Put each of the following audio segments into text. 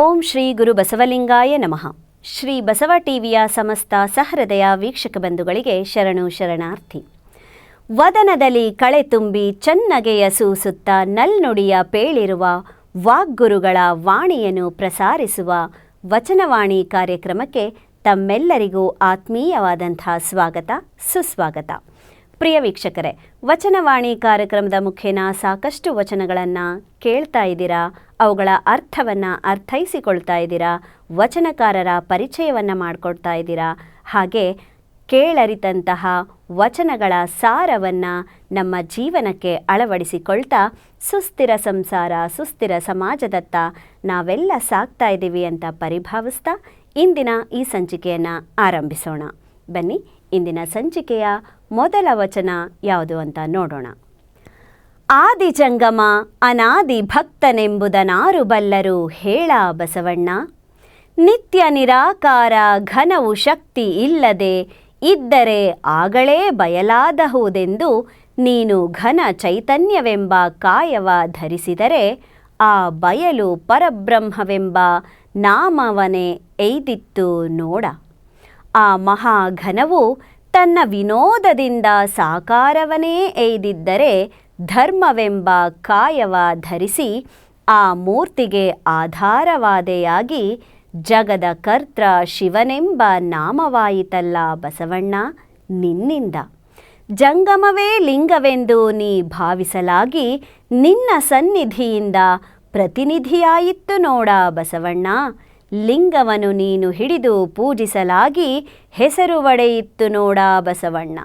ಓಂ ಶ್ರೀ ಗುರು ಬಸವಲಿಂಗಾಯ ನಮಃ. ಶ್ರೀ ಬಸವ ಟಿವಿಯ ಸಮಸ್ತ ಸಹೃದಯ ವೀಕ್ಷಕ ಬಂಧುಗಳಿಗೆ ಶರಣು ಶರಣಾರ್ಥಿ. ವದನದಲ್ಲಿ ಕಳೆ ತುಂಬಿ ಚನ್ನಗೆಯ ಸೂಸುತ್ತ ನಲ್ನುಡಿಯ ಪೇಳಿರುವ ವಾಗ್ಗುರುಗಳ ವಾಣಿಯನ್ನು ಪ್ರಸಾರಿಸುವ ವಚನವಾಣಿ ಕಾರ್ಯಕ್ರಮಕ್ಕೆ ತಮ್ಮೆಲ್ಲರಿಗೂ ಆತ್ಮೀಯವಾದಂಥ ಸ್ವಾಗತ, ಸುಸ್ವಾಗತ. ಪ್ರಿಯ ವೀಕ್ಷಕರೇ, ವಚನವಾಣಿ ಕಾರ್ಯಕ್ರಮದ ಮುಖೇನ ಸಾಕಷ್ಟು ವಚನಗಳನ್ನು ಕೇಳ್ತಾ ಇದ್ದೀರಾ? ಅವುಗಳ ಅರ್ಥವನ್ನು ಅರ್ಥೈಸಿಕೊಳ್ತಾ ಇದ್ದೀರಾ? ವಚನಕಾರರ ಪರಿಚಯವನ್ನು ಮಾಡಿಕೊಡ್ತಾ ಇದ್ದೀರಾ? ಹಾಗೆ ಕೇಳರಿತಂತಹ ವಚನಗಳ ಸಾರವನ್ನು ನಮ್ಮ ಜೀವನಕ್ಕೆ ಅಳವಡಿಸಿಕೊಳ್ತಾ ಸುಸ್ಥಿರ ಸಂಸಾರ, ಸುಸ್ಥಿರ ಸಮಾಜದತ್ತ ನಾವೆಲ್ಲ ಸಾಕ್ತಾ ಇದ್ದೀವಿ ಅಂತ ಪರಿಭಾವಿಸ್ತಾ ಇಂದಿನ ಈ ಸಂಚಿಕೆಯನ್ನು ಆರಂಭಿಸೋಣ. ಬನ್ನಿ, ಇಂದಿನ ಸಂಚಿಕೆಯ ಮೊದಲ ವಚನ ಯಾವುದು ಅಂತ ನೋಡೋಣ. ಆದಿಜಂಗಮ ಅನಾದಿ ಭಕ್ತನೆಂಬುದನಾರು ಬಲ್ಲರು ಹೇಳ ಬಸವಣ್ಣ, ನಿತ್ಯ ನಿರಾಕಾರ ಘನವು ಶಕ್ತಿ ಇಲ್ಲದೆ ಇದ್ದರೆ ಆಗಳೇ ಬಯಲಾದಹುದೆಂದು ನೀನು ಘನ ಚೈತನ್ಯವೆಂಬ ಕಾಯವ ಧರಿಸಿದರೆ ಆ ಬಯಲು ಪರಬ್ರಹ್ಮವೆಂಬ ನಾಮವನೇ ಎಯ್ದಿತ್ತು ನೋಡ. ಆ ಮಹಾಘನವು ತನ್ನ ವಿನೋದದಿಂದ ಸಾಕಾರವನೇ ಎಯ್ದಿದ್ದರೆ ಧರ್ಮವೆಂಬ ಕಾಯವ ಧರಿಸಿ ಆ ಮೂರ್ತಿಗೆ ಆಧಾರವಾದೆಯಾಗಿ ಜಗದ ಶಿವನೆಂಬ ನಾಮವಾಯಿತಲ್ಲ ಬಸವಣ್ಣ, ನಿನ್ನಿಂದ. ಜಂಗಮವೇ ಲಿಂಗವೆಂದು ನೀ ಭಾವಿಸಲಾಗಿ ನಿನ್ನ ಸನ್ನಿಧಿಯಿಂದ ಪ್ರತಿನಿಧಿಯಾಯಿತ್ತು ನೋಡ ಬಸವಣ್ಣ. ಲಿಂಗವನ್ನು ನೀನು ಹಿಡಿದು ಪೂಜಿಸಲಾಗಿ ಹೆಸರು ಒಡೆಯಿತ್ತು ನೋಡ ಬಸವಣ್ಣ.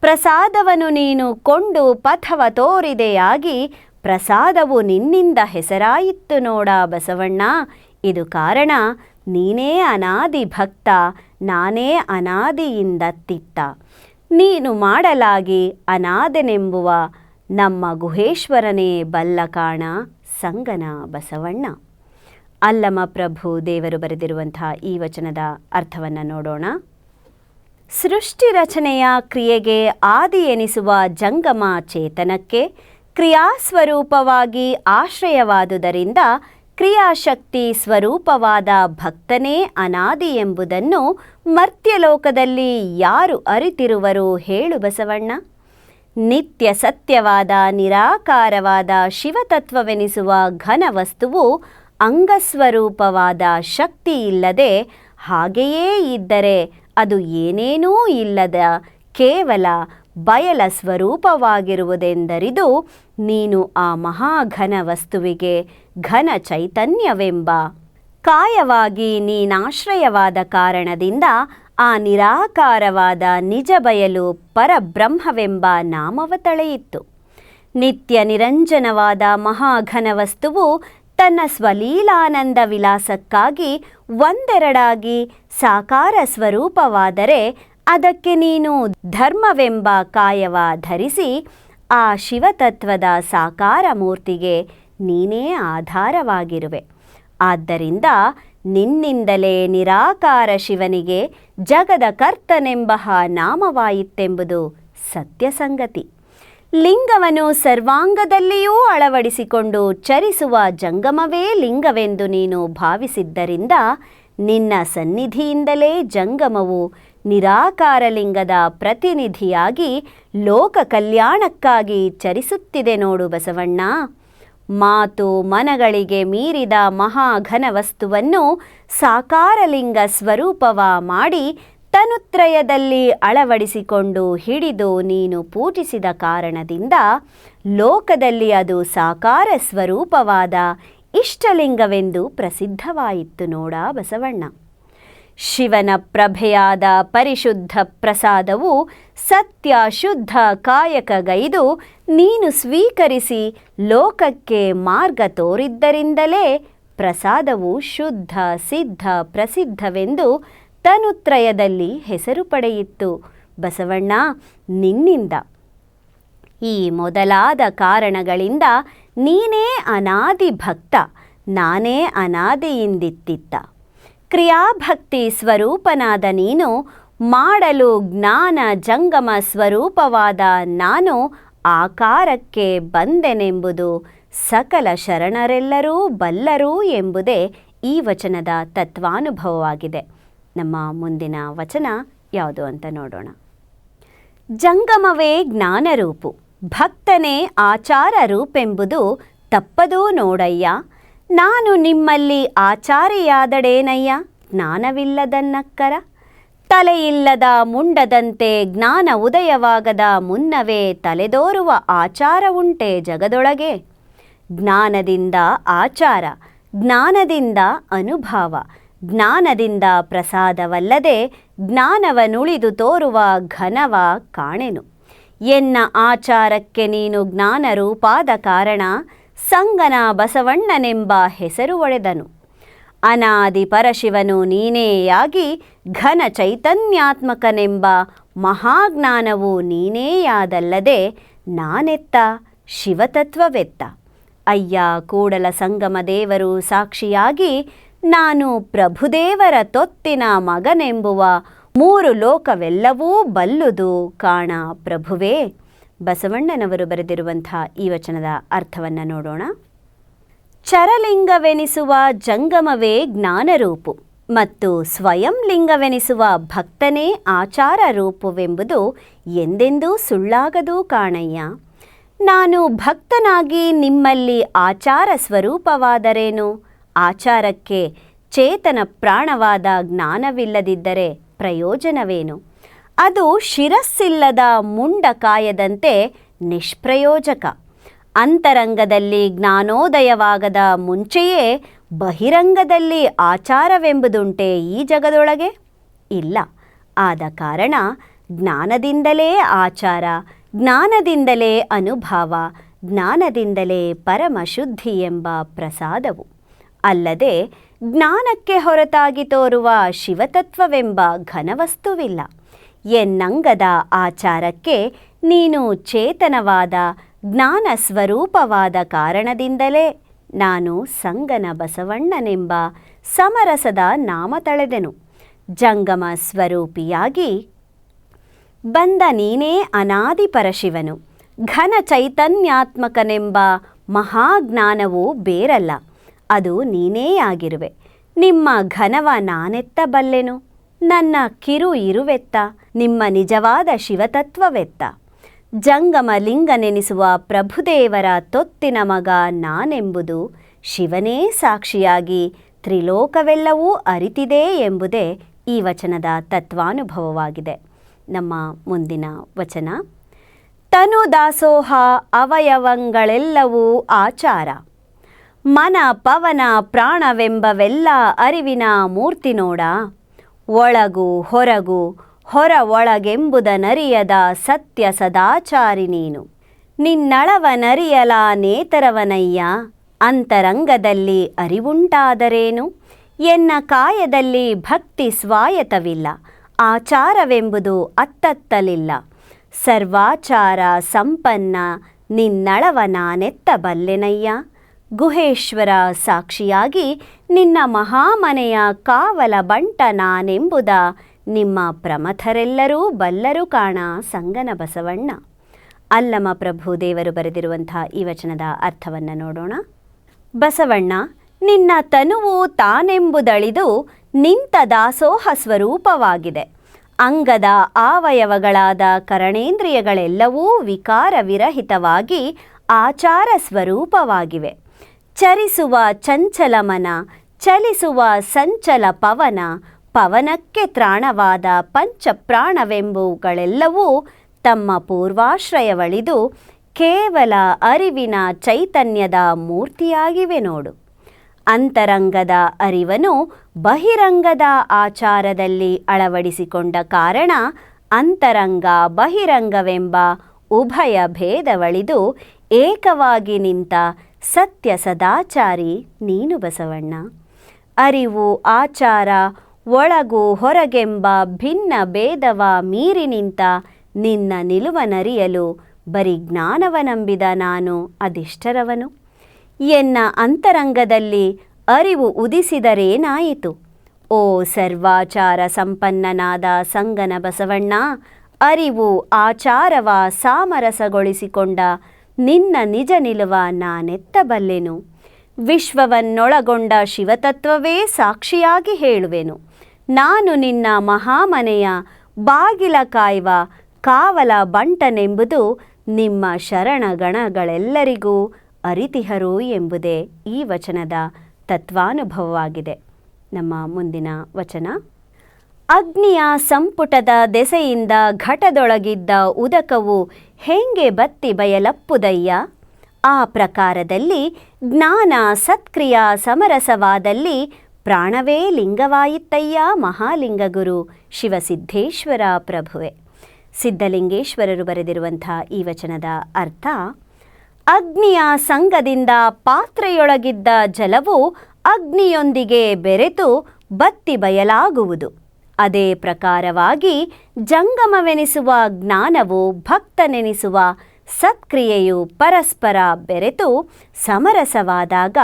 ಪ್ರಸಾದವನು ನೀನು ಕೊಂಡು ಪಥವ ತೋರಿದೆಯಾಗಿ ಪ್ರಸಾದವು ನಿನ್ನಿಂದ ಹೆಸರಾಯಿತ್ತು ನೋಡ ಬಸವಣ್ಣ. ಇದು ಕಾರಣ ನೀನೇ ಅನಾದಿ ಭಕ್ತ, ನಾನೇ ಅನಾದಿಯಿಂದ ತಿತ್ತ. ನೀನು ಮಾಡಲಾಗಿ ಅನಾದನೆಂಬುವ ನಮ್ಮ ಗುಹೇಶ್ವರನೇ ಬಲ್ಲಕಾಣ ಸಂಗನ ಬಸವಣ್ಣ. ಅಲ್ಲಮ ಪ್ರಭು ದೇವರು ಬರೆದಿರುವಂತಹ ಈ ವಚನದ ಅರ್ಥವನ್ನು ನೋಡೋಣ. ಸೃಷ್ಟಿ ರಚನೆಯ ಕ್ರಿಯೆಗೆ ಆದಿ ಎನಿಸುವ ಜಂಗಮ ಚೇತನಕ್ಕೆ ಕ್ರಿಯಾಸ್ವರೂಪವಾಗಿ ಆಶ್ರಯವಾದುದರಿಂದ ಕ್ರಿಯಾಶಕ್ತಿ ಸ್ವರೂಪವಾದ ಭಕ್ತನೇ ಅನಾದಿ ಎಂಬುದನ್ನು ಮರ್ತ್ಯಲೋಕದಲ್ಲಿ ಯಾರು ಅರಿತಿರುವರು ಹೇಳು ಬಸವಣ್ಣ. ನಿತ್ಯ ಸತ್ಯವಾದ ನಿರಾಕಾರವಾದ ಶಿವತತ್ವವೆನಿಸುವ ಘನ ವಸ್ತುವು ಅಂಗಸ್ವರೂಪವಾದ ಶಕ್ತಿ ಇಲ್ಲದೆ ಹಾಗೆಯೇ ಇದ್ದರೆ ಅದು ಏನೇನೂ ಇಲ್ಲದ ಕೇವಲ ಬಯಲ ಸ್ವರೂಪವಾಗಿರುವುದೆಂದರಿದು ನೀನು ಆ ಮಹಾಘನ ವಸ್ತುವಿಗೆ ಘನ ಚೈತನ್ಯವೆಂಬ ಕಾಯವಾಗಿ ನೀನಾಶ್ರಯವಾದ ಕಾರಣದಿಂದ ಆ ನಿರಾಕಾರವಾದ ನಿಜ ಬಯಲು ಪರಬ್ರಹ್ಮವೆಂಬ ನಾಮವ ತಳೆಯಿತ್ತು. ನಿತ್ಯ ನಿರಂಜನವಾದ ಮಹಾಘನ ವಸ್ತುವು ತನ್ನ ಸ್ವಲೀಲಾನಂದ ವಿಲಾಸಕ್ಕಾಗಿ ಒಂದೆರಡಾಗಿ ಸಾಕಾರ ಸ್ವರೂಪವಾದರೆ ಅದಕ್ಕೆ ನೀನು ಧರ್ಮವೆಂಬ ಕಾಯವ ಧರಿಸಿ ಆ ಶಿವತತ್ವದ ಸಾಕಾರ ಮೂರ್ತಿಗೆ ನೀನೇ ಆಧಾರವಾಗಿರುವೆ. ಆದ್ದರಿಂದ ನಿನ್ನಿಂದಲೇ ನಿರಾಕಾರ ಶಿವನಿಗೆ ಜಗದ ಕರ್ತನೆಂಬ ನಾಮವಾಯಿತೆಂಬುದು ಸತ್ಯಸಂಗತಿ. ಲಿಂಗವನ್ನು ಸರ್ವಾಂಗದಲ್ಲಿಯೂ ಅಳವಡಿಸಿಕೊಂಡು ಚರಿಸುವ ಜಂಗಮವೇ ಲಿಂಗವೆಂದು ನೀನು ಭಾವಿಸಿದ್ದರಿಂದ ನಿನ್ನ ಸನ್ನಿಧಿಯಿಂದಲೇ ಜಂಗಮವು ನಿರಾಕಾರ ಲಿಂಗದ ಪ್ರತಿನಿಧಿಯಾಗಿ ಲೋಕ ಕಲ್ಯಾಣಕ್ಕಾಗಿ ಚರಿಸುತ್ತಿದೆ ನೋಡು ಬಸವಣ್ಣ. ಮಾತು ಮನಗಳಿಗೆ ಮೀರಿದ ಮಹಾಘನ ವಸ್ತುವನ್ನು ಸಾಕಾರಲಿಂಗ ಸ್ವರೂಪವ ಮಾಡಿ ತನುತ್ರಯದಲ್ಲಿ ಅಳವಡಿಸಿಕೊಂಡು ಹಿಡಿದು ನೀನು ಪೂಜಿಸಿದ ಕಾರಣದಿಂದ ಲೋಕದಲ್ಲಿ ಅದು ಸಾಕಾರ ಸ್ವರೂಪವಾದ ಇಷ್ಟಲಿಂಗವೆಂದು ಪ್ರಸಿದ್ಧವಾಯಿತು ನೋಡ ಬಸವಣ್ಣ. ಶಿವನ ಪ್ರಭೆಯಾದ ಪರಿಶುದ್ಧ ಪ್ರಸಾದವು ಸತ್ಯ ಶುದ್ಧ ಕಾಯಕಗೈದು ನೀನು ಸ್ವೀಕರಿಸಿ ಲೋಕಕ್ಕೆ ಮಾರ್ಗ ತೋರಿದ್ದರಿಂದಲೇ ಪ್ರಸಾದವು ಶುದ್ಧ, ಸಿದ್ಧ, ಪ್ರಸಿದ್ಧವೆಂದು ತನುತ್ರಯದಲ್ಲಿ ಹೆಸರು ಪಡೆಯಿತ್ತು ಬಸವಣ್ಣ, ನಿನ್ನಿಂದ. ಈ ಮೊದಲಾದ ಕಾರಣಗಳಿಂದ ನೀನೇ ಅನಾದಿ ಭಕ್ತ, ನಾನೇ ಅನಾದಿಯಿಂದಿತ್ತಿತ್ತ. ಕ್ರಿಯಾಭಕ್ತಿ ಸ್ವರೂಪನಾದ ನೀನು, ಮಾಡಲು ಜ್ಞಾನ ಜಂಗಮ ಸ್ವರೂಪವಾದ ನಾನು ಆಕಾರಕ್ಕೆ ಬಂದೆನೆಂಬುದು ಸಕಲ ಶರಣರೆಲ್ಲರೂ ಬಲ್ಲರು ಎಂಬುದೇ ಈ ವಚನದ ತತ್ವಾನುಭವವಾಗಿದೆ. ನಮ್ಮ ಮುಂದಿನ ವಚನ ಯಾವುದು ಅಂತ ನೋಡೋಣ. ಜಂಗಮವೇ ಜ್ಞಾನರೂಪು, ಭಕ್ತನೇ ಆಚಾರ ರೂಪೆಂಬುದು ತಪ್ಪದೂ ನೋಡಯ್ಯ. ನಾನು ನಿಮ್ಮಲ್ಲಿ ಆಚಾರಿಯಾದಡೇನಯ್ಯ? ಜ್ಞಾನವಿಲ್ಲದನ್ನಕ್ಕರ. ತಲೆಯಿಲ್ಲದ ಮುಂಡದಂತೆ ಜ್ಞಾನ ಉದಯವಾಗದ ಮುನ್ನವೇ ತಲೆದೋರುವ ಆಚಾರ ಉಂಟೆ ಜಗದೊಳಗೆ. ಜ್ಞಾನದಿಂದ ಆಚಾರ, ಜ್ಞಾನದಿಂದ ಅನುಭಾವ ಜ್ಞಾನದಿಂದ ಪ್ರಸಾದವಲ್ಲದೆ ಜ್ಞಾನವನುಳಿದು ತೋರುವ ಘನವ ಕಾಣೆನು. ಎನ್ನ ಆಚಾರಕ್ಕೆ ನೀನು ಜ್ಞಾನರೂಪಾದ ಕಾರಣ ಸಂಗನ ಬಸವಣ್ಣನೆಂಬ ಹೆಸರು ಒಡೆದನು. ಅನಾದಿ ಪರಶಿವನು ನೀನೇಯಾಗಿ ಘನ ಚೈತನ್ಯಾತ್ಮಕನೆಂಬ ಮಹಾಜ್ಞಾನವು ನೀನೇಯಾದಲ್ಲದೆ ನಾನೆತ್ತ ಶಿವತತ್ವವೆತ್ತ. ಅಯ್ಯ ಕೂಡಲ ಸಂಗಮ ದೇವರು ಸಾಕ್ಷಿಯಾಗಿ ನಾನು ಪ್ರಭುದೇವರ ತೊತ್ತಿನ ಮಗನೆಂಬುವ ಮೂರು ಲೋಕವೆಲ್ಲವೂ ಬಲ್ಲುದು ಕಾಣ ಪ್ರಭುವೇ. ಬಸವಣ್ಣನವರು ಬರೆದಿರುವಂಥ ಈ ವಚನದ ಅರ್ಥವನ್ನು ನೋಡೋಣ. ಚರಲಿಂಗವೆನಿಸುವ ಜಂಗಮವೇ ಜ್ಞಾನರೂಪು ಮತ್ತು ಸ್ವಯಂ ಲಿಂಗವೆನಿಸುವ ಭಕ್ತನೇ ಆಚಾರ ರೂಪವೆಂಬುದು ಎಂದೆಂದೂ ಸುಳ್ಳಾಗದು ಕಾಣಯ್ಯ. ನಾನು ಭಕ್ತನಾಗಿ ನಿಮ್ಮಲ್ಲಿ ಆಚಾರ ಸ್ವರೂಪವಾದರೇನು ಆಚಾರಕ್ಕೆ ಚೇತನ ಪ್ರಾಣವಾದ ಜ್ಞಾನವಿಲ್ಲದಿದ್ದರೆ ಪ್ರಯೋಜನವೇನು? ಅದು ಶಿರಸ್ಸಿಲ್ಲದ ಮುಂಡ ಕಾಯದಂತೆ ನಿಷ್ಪ್ರಯೋಜಕ. ಅಂತರಂಗದಲ್ಲಿ ಜ್ಞಾನೋದಯವಾಗದ ಮುಂಚೆಯೇ ಬಹಿರಂಗದಲ್ಲಿ ಆಚಾರವೆಂಬುದುಂಟೆ ಈ ಜಗದೊಳಗೆ? ಇಲ್ಲ. ಆದ ಕಾರಣ ಜ್ಞಾನದಿಂದಲೇ ಆಚಾರ, ಜ್ಞಾನದಿಂದಲೇ ಅನುಭಾವ, ಜ್ಞಾನದಿಂದಲೇ ಪರಮಶುದ್ಧಿ ಎಂಬ ಪ್ರಸಾದವು. ಅಲ್ಲದೆ ಜ್ಞಾನಕ್ಕೆ ಹೊರತಾಗಿ ತೋರುವ ಶಿವತತ್ವವೆಂಬ ಘನವಸ್ತುವಿಲ್ಲ. ಎನ್ನಂಗದ ಆಚಾರಕ್ಕೆ ನೀನು ಚೇತನವಾದ ಜ್ಞಾನ ಸ್ವರೂಪವಾದ ಕಾರಣದಿಂದಲೇ ನಾನು ಸಂಗನ ಬಸವಣ್ಣನೆಂಬ ಸಮರಸದ ನಾಮ ತಳೆದೆನು. ಜಂಗಮ ಸ್ವರೂಪಿಯಾಗಿ ಬಂದ ನೀನೇ ಅನಾದಿ ಪರಶಿವನು ಘನ ಚೈತನ್ಯಾತ್ಮಕನೆಂಬ ಮಹಾಜ್ಞಾನವೂ ಬೇರಲ್ಲ. ಅದು ನೀನೇ ಆಗಿರುವೆ. ನಿಮ್ಮ ಘನವ ನಾನೆತ್ತ ಬಲ್ಲೆನು? ನನ್ನ ಕಿರು ಇರುವೆತ್ತ? ನಿಮ್ಮ ನಿಜವಾದ ಶಿವತತ್ವವೆತ್ತ? ಜಂಗಮ ಲಿಂಗನೆನಿಸುವ ಪ್ರಭುದೇವರ ತೊತ್ತಿನ ಮಗ ನಾನೆಂಬುದು ಶಿವನೇ ಸಾಕ್ಷಿಯಾಗಿ ತ್ರಿಲೋಕವೆಲ್ಲವೂ ಅರಿತಿದೆ ಎಂಬುದೇ ಈ ವಚನದ ತತ್ವಾನುಭವವಾಗಿದೆ. ನಮ್ಮ ಮುಂದಿನ ವಚನ. ತನು ದಾಸೋಹ ಅವಯವಗಳೆಲ್ಲವೂ ಆಚಾರ. ಮನ ಪವನ ಪ್ರಾಣವೆಂಬವೆಲ್ಲ ಅರಿವಿನ ಮೂರ್ತಿ ನೋಡ. ಒಳಗು ಹೊರಗು ಹೊರ ಒಳಗೆಂಬುದನರಿಯದ ಸತ್ಯ ಸದಾಚಾರಿ ನೀನು. ನಿನ್ನಳವ ನರಿಯಲ ನೇತರವನಯ್ಯ, ಅಂತರಂಗದಲ್ಲಿ ಅರಿವುಂಟಾದರೇನು? ಎನ್ನ ಕಾಯದಲ್ಲಿ ಭಕ್ತಿ ಸ್ವಾಯತವಿಲ್ಲ ಆಚಾರವೆಂಬುದು ಅತ್ತತ್ತಲಿಲ್ಲ. ಸರ್ವಾಚಾರ ಸಂಪನ್ನ ನಿನ್ನಳವ ನಾನೆತ್ತಬಲ್ಲೆನಯ್ಯ. ಗುಹೇಶ್ವರ ಸಾಕ್ಷಿಯಾಗಿ ನಿನ್ನ ಮಹಾಮನೆಯ ಕಾವಲ ಬಂಟ ನಾನೆಂಬುದ ನಿಮ್ಮ ಪ್ರಮಥರೆಲ್ಲರೂ ಬಲ್ಲರು ಕಾಣ ಸಂಗನ ಬಸವಣ್ಣ. ಅಲ್ಲಮ ಪ್ರಭು ದೇವರು ಬರೆದಿರುವಂಥ ಈ ವಚನದ ಅರ್ಥವನ್ನು ನೋಡೋಣ. ಬಸವಣ್ಣ, ನಿನ್ನ ತನುವು ತಾನೆಂಬುದಳಿದು ನಿಂತ ದಾಸೋಹ ಸ್ವರೂಪವಾಗಿದೆ. ಅಂಗದ ಆವಯವಗಳಾದ ಕರಣೇಂದ್ರಿಯಗಳೆಲ್ಲವೂ ವಿಕಾರವಿರಹಿತವಾಗಿ ಆಚಾರ ಸ್ವರೂಪವಾಗಿವೆ. ಚರಿಸುವ ಚಂಚಲ ಮನ ಚಲಿಸುವ ಸಂಚಲ ಪವನ, ಪವನಕ್ಕೆ ತ್ರಾಣವಾದ ಪಂಚಪ್ರಾಣವೆಂಬುವುಗಳೆಲ್ಲವೂ ತಮ್ಮ ಪೂರ್ವಾಶ್ರಯವಳಿದು ಕೇವಲ ಅರಿವಿನ ಚೈತನ್ಯದ ಮೂರ್ತಿಯಾಗಿವೆ ನೋಡು. ಅಂತರಂಗದ ಅರಿವನು ಬಹಿರಂಗದ ಆಚಾರದಲ್ಲಿ ಅಳವಡಿಸಿಕೊಂಡ ಕಾರಣ ಅಂತರಂಗ ಬಹಿರಂಗವೆಂಬ ಉಭಯ ಭೇದವಳಿದು ಏಕವಾಗಿ ನಿಂತ ಸತ್ಯ ಸದಾಚಾರಿ, ನೀನು ಬಸವಣ್ಣ. ಅರಿವು, ಆಚಾರ, ಒಳಗು, ಹೊರಗೆಂಬ, ಭಿನ್ನ ಭೇದವ ಮೀರಿ ನಿಂತ ನಿನ್ನ ನಿಲುವನರಿಯಲು ಬರೀ ಜ್ಞಾನವನಂಬಿದ ನಾನು ಅದಿಷ್ಟರವನು ಎನ್ನ ಅಂತರಂಗದಲ್ಲಿ ಅರಿವು ಉದಿಸಿದರೇನಾಯಿತು? ಓ ಸರ್ವಾಚಾರ ಸಂಪನ್ನನಾದ ಸಂಗನ ಬಸವಣ್ಣ, ಅರಿವು, ಆಚಾರವ ಸಾಮರಸಗೊಳಿಸಿಕೊಂಡ ನಿನ್ನ ನಿಜ ನಿಲುವ ನಾನೆತ್ತಬಲ್ಲೆನು. ವಿಶ್ವವನ್ನೊಳಗೊಂಡ ಶಿವತತ್ವವೇ ಸಾಕ್ಷಿಯಾಗಿ ಹೇಳುವೆನು. ನಾನು ನಿನ್ನ ಮಹಾಮನೆಯ ಬಾಗಿಲ ಕಾಯುವ ಕಾವಲ ಬಂಟನೆಂಬುದು ನಿಮ್ಮ ಶರಣಗಣಗಳೆಲ್ಲರಿಗೂ ಅರಿತಿಹರು ಎಂಬುದೇ ಈ ವಚನದ ತತ್ವಾನುಭವವಾಗಿದೆ. ನಮ್ಮ ಮುಂದಿನ ವಚನ. ಅಗ್ನಿಯ ಸಂಪುಟದ ದೆಸೆಯಿಂದ ಘಟದೊಳಗಿದ್ದ ಉದಕವು ಹೆಂಗೆ ಬತ್ತಿ ಬಯಲಪ್ಪುದಯ್ಯ? ಆ ಪ್ರಕಾರದಲ್ಲಿ ಜ್ಞಾನ ಸತ್ಕ್ರಿಯಾ ಸಮರಸವಾದಲ್ಲಿ ಪ್ರಾಣವೇ ಲಿಂಗವಾಯಿತಯ್ಯ ಮಹಾಲಿಂಗಗುರು ಶಿವಸಿದ್ಧೇಶ್ವರ ಪ್ರಭುವೆ. ಸಿದ್ಧಲಿಂಗೇಶ್ವರರು ಬರೆದಿರುವಂಥ ಈ ವಚನದ ಅರ್ಥ, ಅಗ್ನಿಯ ಸಂಗದಿಂದ ಪಾತ್ರೆಯೊಳಗಿದ್ದ ಜಲವು ಅಗ್ನಿಯೊಂದಿಗೆ ಬೆರೆತು ಬತ್ತಿ ಬಯಲಾಗುವುದು. ಅದೇ ಪ್ರಕಾರವಾಗಿ ಜಂಗಮವೆನಿಸುವ ಜ್ಞಾನವು ಭಕ್ತನೆನಿಸುವ ಸತ್ಕ್ರಿಯೆಯು ಪರಸ್ಪರ ಬೆರೆತು ಸಮರಸವಾದಾಗ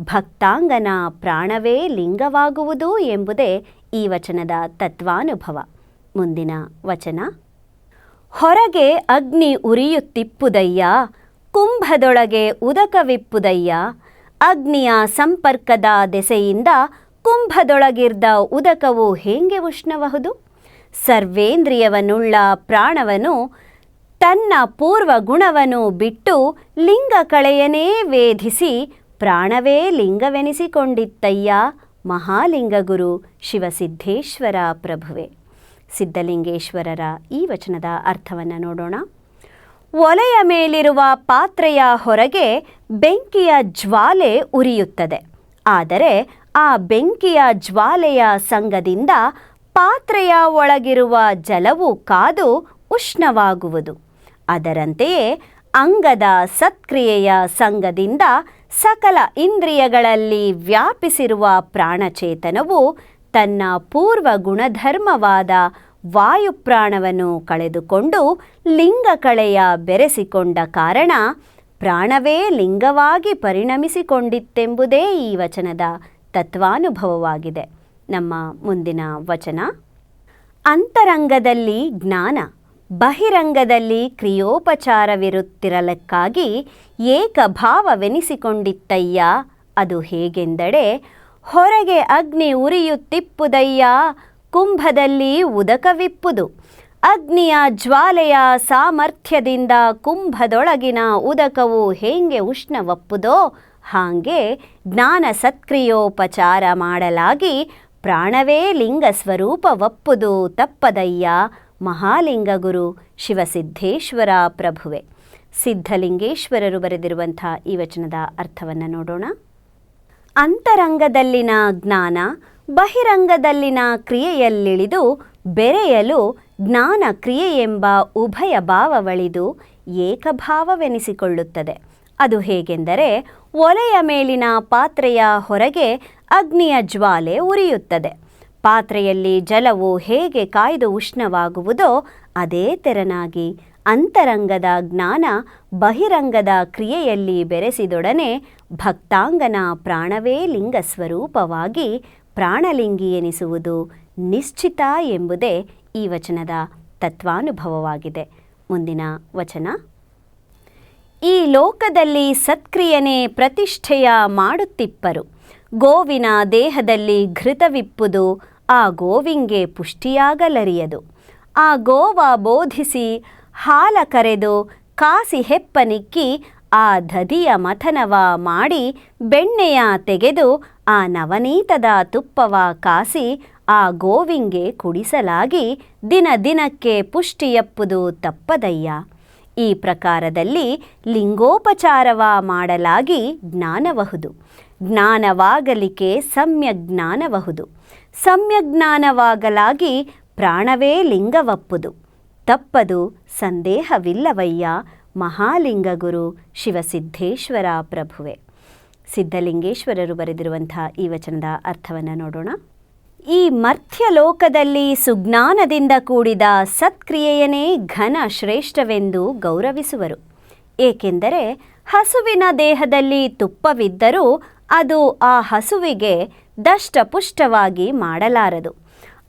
ಭಕ್ತಾಂಗನ ಪ್ರಾಣವೇ ಲಿಂಗವಾಗುವುದು ಎಂಬುದೇ ಈ ವಚನದ ತತ್ವಾನುಭವ. ಮುಂದಿನ ವಚನ. ಹೊರಗೆ ಅಗ್ನಿ ಉರಿಯುತ್ತಿಪ್ಪುದಯ್ಯ, ಕುಂಭದೊಳಗೆ ಉದಕವಿಪ್ಪುದಯ್ಯ, ಅಗ್ನಿಯ ಸಂಪರ್ಕದ ದೆಸೆಯಿಂದ ಕುಂಭದೊಳಗಿರ್ದ ಉದಕವು ಹೇಗೆ ಉಷ್ಣಬಹುದು ಸರ್ವೇಂದ್ರಿಯವನುಳ್ಳ ಪ್ರಾಣವನು ತನ್ನ ಪೂರ್ವ ಗುಣವನ್ನು ಬಿಟ್ಟು ಲಿಂಗ ಕಳೆಯನೇ ವೇಧಿಸಿ ಪ್ರಾಣವೇ ಲಿಂಗವೆನಿಸಿಕೊಂಡಿತ್ತಯ್ಯ, ಮಹಾಲಿಂಗಗುರು ಶಿವಸಿದ್ಧೇಶ್ವರ ಪ್ರಭುವೆ. ಸಿದ್ಧಲಿಂಗೇಶ್ವರರ ಈ ವಚನದ ಅರ್ಥವನ್ನು ನೋಡೋಣ. ಒಲೆಯ ಮೇಲಿರುವ ಪಾತ್ರೆಯ ಹೊರಗೆ ಬೆಂಕಿಯ ಜ್ವಾಲೆ ಉರಿಯುತ್ತದೆ. ಆದರೆ ಆ ಬೆಂಕಿಯ ಜ್ವಾಲೆಯ ಸಂಗದಿಂದ ಪಾತ್ರೆಯ ಒಳಗಿರುವ ಜಲವು ಕಾದು ಉಷ್ಣವಾಗುವುದು. ಅದರಂತೆಯೇ ಅಂಗದ ಸತ್ಕ್ರಿಯೆಯ ಸಂಗದಿಂದ ಸಕಲ ಇಂದ್ರಿಯಗಳಲ್ಲಿ ವ್ಯಾಪಿಸಿರುವ ಪ್ರಾಣಚೇತನವು ತನ್ನ ಪೂರ್ವ ಗುಣಧರ್ಮವಾದ ವಾಯುಪ್ರಾಣವನ್ನು ಕಳೆದುಕೊಂಡು ಲಿಂಗಕಳೆಯ ಬೆರೆಸಿಕೊಂಡ ಕಾರಣ ಪ್ರಾಣವೇ ಲಿಂಗವಾಗಿ ಪರಿಣಮಿಸಿಕೊಂಡಿತ್ತೆಂಬುದೇ ಈ ವಚನದ ತತ್ವಾನುಭವವಾಗಿದೆ. ನಮ್ಮ ಮುಂದಿನ ವಚನ, ಅಂತರಂಗದಲ್ಲಿ ಜ್ಞಾನ, ಬಹಿರಂಗದಲ್ಲಿ ಕ್ರಿಯೋಪಚಾರವಿರುತ್ತಿರಲಕ್ಕಾಗಿ ಏಕಭಾವವೆನಿಸಿಕೊಂಡಿತ್ತಯ್ಯ, ಅದು ಹೇಗೆಂದಡೆ ಹೊರಗೆ ಅಗ್ನಿ ಉರಿಯುತ್ತಿಪ್ಪುದಯ್ಯ, ಕುಂಭದಲ್ಲಿ ಉದಕವಿಪ್ಪುದು. ಅಗ್ನಿಯ ಜ್ವಾಲೆಯ ಸಾಮರ್ಥ್ಯದಿಂದ ಕುಂಭದೊಳಗಿನ ಉದಕವು ಹೇಗೆ ಉಷ್ಣವಪ್ಪುದೋ ಹಾಗೆ ಜ್ಞಾನ ಸತ್ಕ್ರಿಯೋಪಚಾರ ಮಾಡಲಾಗಿ ಪ್ರಾಣವೇ ಲಿಂಗ ಸ್ವರೂಪ ಒಪ್ಪುದು ತಪ್ಪದಯ್ಯ ಮಹಾಲಿಂಗ ಗುರು ಶಿವಸಿದ್ಧೇಶ್ವರ ಪ್ರಭುವೆ. ಸಿದ್ಧಲಿಂಗೇಶ್ವರರು ಬರೆದಿರುವಂಥ ಈ ವಚನದ ಅರ್ಥವನ್ನು ನೋಡೋಣ. ಅಂತರಂಗದಲ್ಲಿನ ಜ್ಞಾನ ಬಹಿರಂಗದಲ್ಲಿನ ಕ್ರಿಯೆಯಲ್ಲಿಳಿದು ಬೆರೆಯಲು ಜ್ಞಾನ ಕ್ರಿಯೆ ಎಂಬ ಉಭಯ ಭಾವವಳಿದು ಏಕಭಾವವೆನಿಸಿಕೊಳ್ಳುತ್ತದೆ. ಅದು ಹೇಗೆಂದರೆ ಒಲೆಯ ಮೇಲಿನ ಪಾತ್ರೆಯ ಹೊರಗೆ ಅಗ್ನಿಯ ಜ್ವಾಲೆ ಉರಿಯುತ್ತದೆ. ಪಾತ್ರೆಯಲ್ಲಿ ಜಲವು ಹೇಗೆ ಕಾಯ್ದು ಉಷ್ಣವಾಗುವುದೋ ಅದೇ ತೆರನಾಗಿ ಅಂತರಂಗದ ಜ್ಞಾನ ಬಹಿರಂಗದ ಕ್ರಿಯೆಯಲ್ಲಿ ಬೆರೆಸಿದೊಡನೆ ಭಕ್ತಾಂಗನ ಪ್ರಾಣವೇ ಲಿಂಗ ಸ್ವರೂಪವಾಗಿ ಪ್ರಾಣಲಿಂಗಿ ಎನಿಸುವುದು ನಿಶ್ಚಿತ ಎಂಬುದೇ ಈ ವಚನದ ತತ್ವಾನುಭವವಾಗಿದೆ. ಮುಂದಿನ ವಚನ ಈ ಲೋಕದಲ್ಲಿ ಸತ್ಕ್ರಿಯನೆ ಪ್ರತಿಷ್ಠೆಯ ಮಾಡುತ್ತಿಪ್ಪರು. ಗೋವಿನ ದೇಹದಲ್ಲಿ ಘೃತವಿಪ್ಪುದು ಆ ಗೋವಿಂಗೆ ಪುಷ್ಟಿಯಾಗಲರಿಯದು. ಆ ಗೋವ ಬೋಧಿಸಿ ಹಾಲ ಕರೆದು ಕಾಸಿ ಹೆಪ್ಪನಿಕ್ಕಿ ಆ ದಧಿಯ ಮಥನವ ಮಾಡಿ ಬೆಣ್ಣೆಯ ತೆಗೆದು ಆ ನವನೀತದ ತುಪ್ಪವ ಕಾಸಿ ಆ ಗೋವಿಂಗೆ ಕುಡಿಸಲಾಗಿ ದಿನ ದಿನಕ್ಕೆ ಪುಷ್ಟಿಯಪ್ಪುದು ತಪ್ಪದಯ್ಯ. ಈ ಪ್ರಕಾರದಲ್ಲಿ ಲಿಂಗೋಪಚಾರವ ಮಾಡಲಾಗಿ ಜ್ಞಾನಬಹುದು ಜ್ಞಾನವಾಗಲಿಕ್ಕೆ ಸಮ್ಯಜ್ಞಾನಬಹುದು ಸಮ್ಯಜ್ಞಾನವಾಗಲಾಗಿ ಪ್ರಾಣವೇ ಲಿಂಗವಪ್ಪುದು. ತಪ್ಪದು ಸಂದೇಹವಿಲ್ಲವಯ್ಯ ಮಹಾಲಿಂಗಗುರು ಶಿವಸಿದ್ಧೇಶ್ವರ ಪ್ರಭುವೆ. ಸಿದ್ಧಲಿಂಗೇಶ್ವರರು ಬರೆದಿರುವಂಥ ಈ ವಚನದ ಅರ್ಥವನ್ನು ನೋಡೋಣ. ಈ ಮರ್ತ್ಯಲೋಕದಲ್ಲಿ ಸುಜ್ಞಾನದಿಂದ ಕೂಡಿದ ಸತ್ಕ್ರಿಯೆಯನೇ ಘನ ಶ್ರೇಷ್ಠವೆಂದು ಗೌರವಿಸುವರು. ಏಕೆಂದರೆ ಹಸುವಿನ ದೇಹದಲ್ಲಿ ತುಪ್ಪವಿದ್ದರೂ ಅದು ಆ ಹಸುವಿಗೆ ದಷ್ಟಪುಷ್ಟವಾಗಿ ಮಾಡಲಾರದು.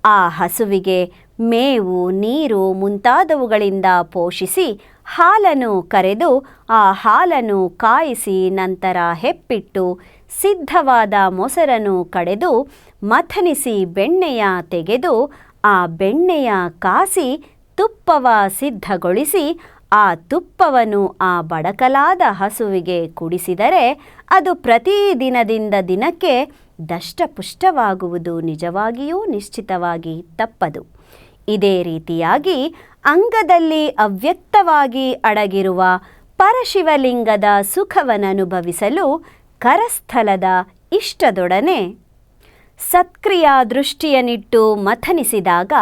ಆ ಹಸುವಿಗೆ ಮೇವು, ನೀರು ಮುಂತಾದವುಗಳಿಂದ ಪೋಷಿಸಿ ಹಾಲನ್ನು ಕರೆದು ಆ ಹಾಲನ್ನು ಕಾಯಿಸಿ ನಂತರ ಹೆಪ್ಪಿಟ್ಟು, ಸಿದ್ಧವಾದ ಮೊಸರನ್ನು ಕಡೆದು ಮಥನಿಸಿ ಬೆಣ್ಣೆಯ ತೆಗೆದು ಆ ಬೆಣ್ಣೆಯ ಕಾಸಿ ತುಪ್ಪವ ಸಿದ್ಧಗೊಳಿಸಿ ಆ ತುಪ್ಪವನ್ನು ಆ ಬಡಕಲಾದ ಹಸುವಿಗೆ ಕುಡಿಸಿದರೆ ಅದು ಪ್ರತಿದಿನದಿಂದ ದಿನಕ್ಕೆ ದಷ್ಟಪುಷ್ಟವಾಗುವುದು ನಿಜವಾಗಿಯೂ ನಿಶ್ಚಿತವಾಗಿ ತಪ್ಪದು. ಇದೇ ರೀತಿಯಾಗಿ ಅಂಗದಲ್ಲಿ ಅವ್ಯಕ್ತವಾಗಿ ಅಡಗಿರುವ ಪರಶಿವಲಿಂಗದ ಸುಖವನ್ನನುಭವಿಸಲು ಕರಸ್ಥಲದ ಇಷ್ಟದೊಡನೆ ಸತ್ಕ್ರಿಯಾ ದೃಷ್ಟಿಯನ್ನಿಟ್ಟು ಮಥನಿಸಿದಾಗ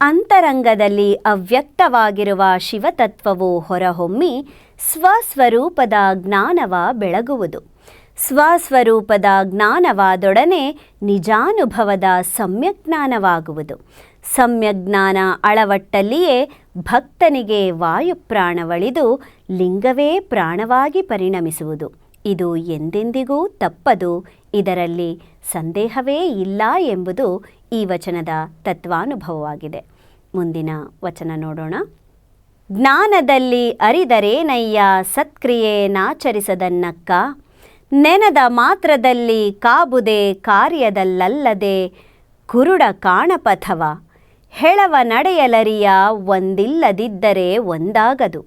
ಅಂತರಂಗದಲ್ಲಿ ಅವ್ಯಕ್ತವಾಗಿರುವ ಶಿವತತ್ವವು ಹೊರಹೊಮ್ಮಿ ಸ್ವಸ್ವರೂಪದ ಜ್ಞಾನವ ಬೆಳಗುವುದು. ಸ್ವಸ್ವರೂಪದ ಜ್ಞಾನವಾದೊಡನೆ ನಿಜಾನುಭವದ ಸಮ್ಯಜ್ಞಾನವಾಗುವುದು. ಸಮ್ಯಜ್ಞಾನ ಅಳವಟ್ಟಲ್ಲಿಯೇ ಭಕ್ತನಿಗೆ ವಾಯುಪ್ರಾಣವಳಿದು ಲಿಂಗವೇ ಪ್ರಾಣವಾಗಿ ಪರಿಣಮಿಸುವುದು. ಇದು ಎಂದೆಂದಿಗೂ ತಪ್ಪದು. ಇದರಲ್ಲಿ ಸಂದೇಹವೇ ಇಲ್ಲ ಎಂಬುದು ಈ ವಚನದ ತತ್ವಾನುಭವವಾಗಿದೆ. ಮುಂದಿನ ವಚನ ನೋಡೋಣ. ಜ್ಞಾನದಲ್ಲಿ ಅರಿದರೇನಯ್ಯ ಸತ್ಕ್ರಿಯೆ ನಾಚರಿಸದನ್ನಕ್ಕ. ನೆನದ ಮಾತ್ರದಲ್ಲಿ ಕಾಬುದೆ ಕಾರ್ಯದಲ್ಲಲ್ಲದೆ ಕುರುಡ ಕಾಣಪಥವ. ಹೆಳವ ನಡೆಯಲರಿಯ ಒಂದಿಲ್ಲದಿದ್ದರೆ ಒಂದಾಗದು.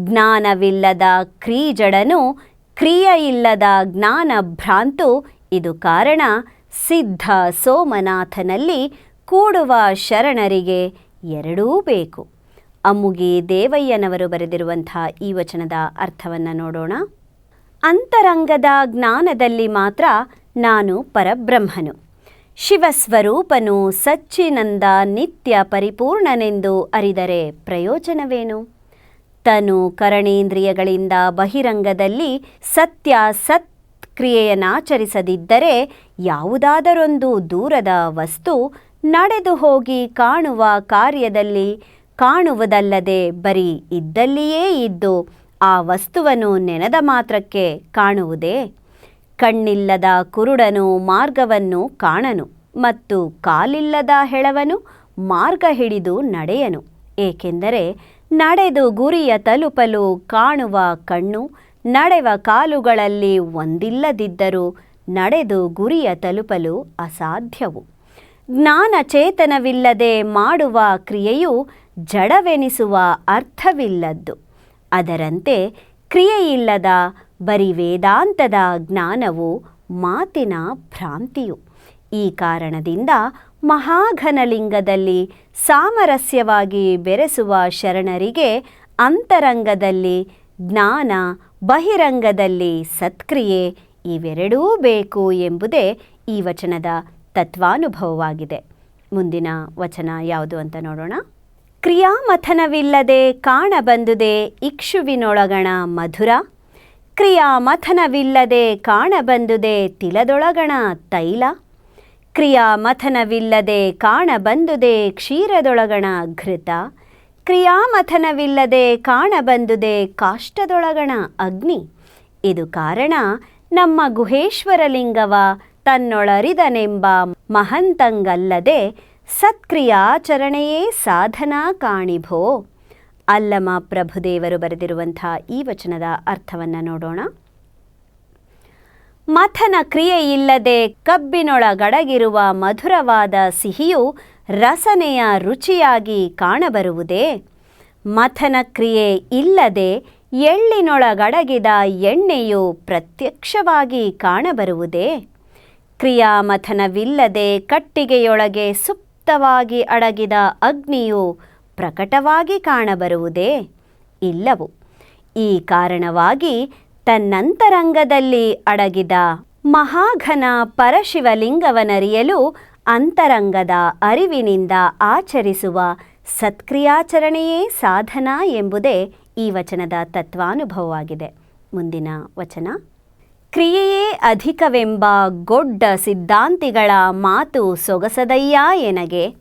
ಜ್ಞಾನವಿಲ್ಲದ ಕ್ರೀಜಡನು ಕ್ರಿಯೆಯಿಲ್ಲದ ಜ್ಞಾನ ಭ್ರಾಂತು, ಇದು ಕಾರಣ ಸಿದ್ಧ ಸೋಮನಾಥನಲ್ಲಿ ಕೂಡುವ ಶರಣರಿಗೆ ಎರಡೂ ಬೇಕು. ಅಮ್ಮುಗಿ ದೇವಯ್ಯನವರು ಬರೆದಿರುವಂಥ ಈ ವಚನದ ಅರ್ಥವನ್ನು ನೋಡೋಣ. ಅಂತರಂಗದ ಜ್ಞಾನದಲ್ಲಿ ಮಾತ್ರ ನಾನು ಪರಬ್ರಹ್ಮನು. ಶಿವಸ್ವರೂಪನು ಸಚ್ಚಿನಂದ ನಿತ್ಯ ಪರಿಪೂರ್ಣನೆಂದು ಅರಿದರೆ ಪ್ರಯೋಜನವೇನು? ತನು ಕರಣೇಂದ್ರಿಯಗಳಿಂದ ಬಹಿರಂಗದಲ್ಲಿ ಸತ್ಯ ಸತ್ ಕ್ರಿಯೆಯನ್ನಾಚರಿಸದಿದ್ದರೆ ಯಾವುದಾದರೊಂದು ದೂರದ ವಸ್ತು ನಡೆದು ಹೋಗಿ ಕಾಣುವ ಕಾರ್ಯದಲ್ಲಿ ಕಾಣುವುದಲ್ಲದೆ ಬರೀ ಇದ್ದಲ್ಲಿಯೇ ಇದ್ದು ಆ ವಸ್ತುವನ್ನು ನೆನೆದ ಮಾತ್ರಕ್ಕೆ ಕಾಣುವುದೇ? ಕಣ್ಣಿಲ್ಲದ ಕುರುಡನು ಮಾರ್ಗವನ್ನು ಕಾಣನು ಮತ್ತು ಕಾಲಿಲ್ಲದ ಹೆಳವನು ಮಾರ್ಗ ಹಿಡಿದು ನಡೆಯನು. ಏಕೆಂದರೆ ನಡೆದು ಗುರಿಯ ತಲುಪಲು ಕಾಣುವ ಕಣ್ಣು, ನಡೆವ ಕಾಲುಗಳಲ್ಲಿ ಒಂದಿಲ್ಲದಿದ್ದರೂ ನಡೆದು ಗುರಿಯ ತಲುಪಲು ಅಸಾಧ್ಯವು. ಜ್ಞಾನ ಚೇತನವಿಲ್ಲದೆ ಮಾಡುವ ಕ್ರಿಯೆಯು ಜಡವೆನಿಸುವ ಅರ್ಥವಿಲ್ಲದ್ದು. ಅದರಂತೆ ಕ್ರಿಯೆಯಿಲ್ಲದ ಬರಿ ವೇದಾಂತದ ಜ್ಞಾನವು ಮಾತಿನ ಭ್ರಾಂತಿಯು. ಈ ಕಾರಣದಿಂದ ಮಹಾಘನಲಿಂಗದಲ್ಲಿ ಸಾಮರಸ್ಯವಾಗಿ ಬೆರೆಸುವ ಶರಣರಿಗೆ ಅಂತರಂಗದಲ್ಲಿ ಜ್ಞಾನ, ಬಹಿರಂಗದಲ್ಲಿ ಸತ್ಕ್ರಿಯೆ ಇವೆರಡೂ ಬೇಕು ಎಂಬುದೇ ಈ ವಚನದ ತತ್ವಾನುಭವವಾಗಿದೆ. ಮುಂದಿನ ವಚನ ಯಾವುದು ಅಂತ ನೋಡೋಣ. ಕ್ರಿಯಾಮಥನವಿಲ್ಲದೆ ಕಾಣಬಂದುದೆ ಇಕ್ಷುವಿನೊಳಗಣ ಮಧುರ. ಕ್ರಿಯಾಮಥನವಿಲ್ಲದೆ ಕಾಣಬಂದುದೆ ತಿಲದೊಳಗಣ ತೈಲ. ಕ್ರಿಯಾಮಥನವಿಲ್ಲದೆ ಕಾಣಬಂದುದೆ ಕ್ಷೀರದೊಳಗಣ ಘೃತ. ಕ್ರಿಯಾಮಥನವಿಲ್ಲದೆ ಕಾಣಬಂದುದೆ ಕಾಷ್ಟದೊಳಗಣ ಅಗ್ನಿ. ಇದು ಕಾರಣ ನಮ್ಮ ಗುಹೇಶ್ವರಲಿಂಗವ ತನ್ನೊಳರಿದನೆಂಬ ಮಹಂತಂಗಲ್ಲದೆ ಸತ್ಕ್ರಿಯಾಚರಣೆಯೇ ಸಾಧನಾ ಕಾಣಿಭೋ. ಅಲ್ಲಮ ಪ್ರಭುದೇವರು ಬರೆದಿರುವಂಥ ಈ ವಚನದ ಅರ್ಥವನ್ನು ನೋಡೋಣ. ಮಥನ ಕ್ರಿಯೆಯಿಲ್ಲದೆ ಕಬ್ಬಿನೊಳಗಡಗಿರುವ ಮಧುರವಾದ ಸಿಹಿಯು ರಸನೆಯ ರುಚಿಯಾಗಿ ಕಾಣಬರುವುದೇ? ಮಥನ ಕ್ರಿಯೆ ಇಲ್ಲದೆ ಎಳ್ಳಿನೊಳಗಡಗಿದ ಎಣ್ಣೆಯು ಪ್ರತ್ಯಕ್ಷವಾಗಿ ಕಾಣಬರುವುದೇ? ಕ್ರಿಯಾಮಥನವಿಲ್ಲದೆ ಕಟ್ಟಿಗೆಯೊಳಗೆ ಸುಪ್ತವಾಗಿ ಅಡಗಿದ ಅಗ್ನಿಯು ಪ್ರಕಟವಾಗಿ ಕಾಣಬರುವುದೇ? ಇಲ್ಲವು? ಈ ಕಾರಣವಾಗಿ ತನ್ನಂತರಂಗದಲ್ಲಿ ಅಡಗಿದ ಮಹಾಘನ ಪರಶಿವಲಿಂಗವನರಿಯಲು ಅಂತರಂಗದ ಅರಿವಿನಿಂದ ಆಚರಿಸುವ ಸತ್ಕ್ರಿಯಾಚರಣೆಯೇ ಸಾಧನ ಎಂಬುದೇ ಈ ವಚನದ ತತ್ವಾನುಭವವಾಗಿದೆ. ಮುಂದಿನ ವಚನ. ಕ್ರಿಯೆಯೇ ಅಧಿಕವೆಂಬ ಗೊಡ್ಡ ಸಿದ್ಧಾಂತಿಗಳ ಮಾತು ಸೊಗಸದಯ್ಯ ಎನಗೆ.